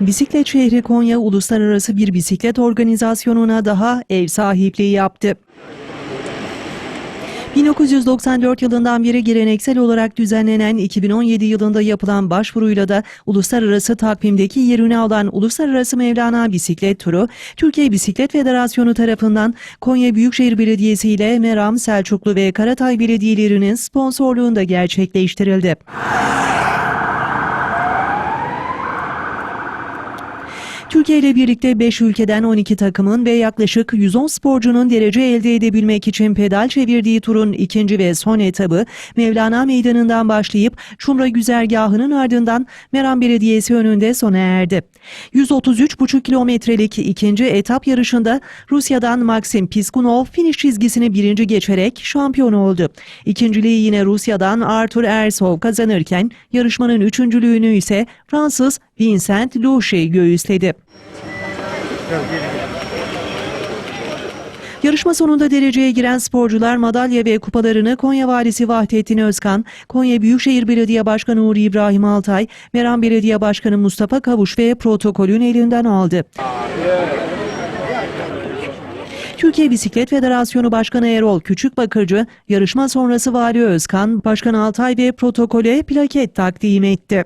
Bisiklet şehri Konya uluslararası bir bisiklet organizasyonuna daha ev sahipliği yaptı. 1994 yılından beri geleneksel olarak düzenlenen 2017 yılında yapılan başvuruyla da uluslararası takvimdeki yerini alan Uluslararası Mevlana Bisiklet Turu, Türkiye Bisiklet Federasyonu tarafından Konya Büyükşehir Belediyesi ile Meram, Selçuklu ve Karatay belediyelerinin sponsorluğunda gerçekleştirildi. Türkiye ile birlikte 5 ülkeden 12 takımın ve yaklaşık 110 sporcunun derece elde edebilmek için pedal çevirdiği turun ikinci ve son etabı Mevlana Meydanı'ndan başlayıp Çumra güzergahının ardından Meram Belediyesi önünde sona erdi. 133,5 kilometrelik ikinci etap yarışında Rusya'dan Maxim Piskunov finish çizgisini birinci geçerek şampiyon oldu. İkinciliği yine Rusya'dan Arthur Ersov kazanırken yarışmanın üçüncülüğünü ise Fransız Vincent Louchet göğüsledi. Yarışma sonunda dereceye giren sporcular madalya ve kupalarını Konya Valisi Vahdettin Özkan, Konya Büyükşehir Belediye Başkanı Uğur İbrahim Altay, Meram Belediye Başkanı Mustafa Kavuş ve protokolün elinden aldı. Türkiye Bisiklet Federasyonu Başkanı Erol Küçükbakırcı, yarışma sonrası Vali Özkan, Başkan Altay ve protokole plaket takdim etti.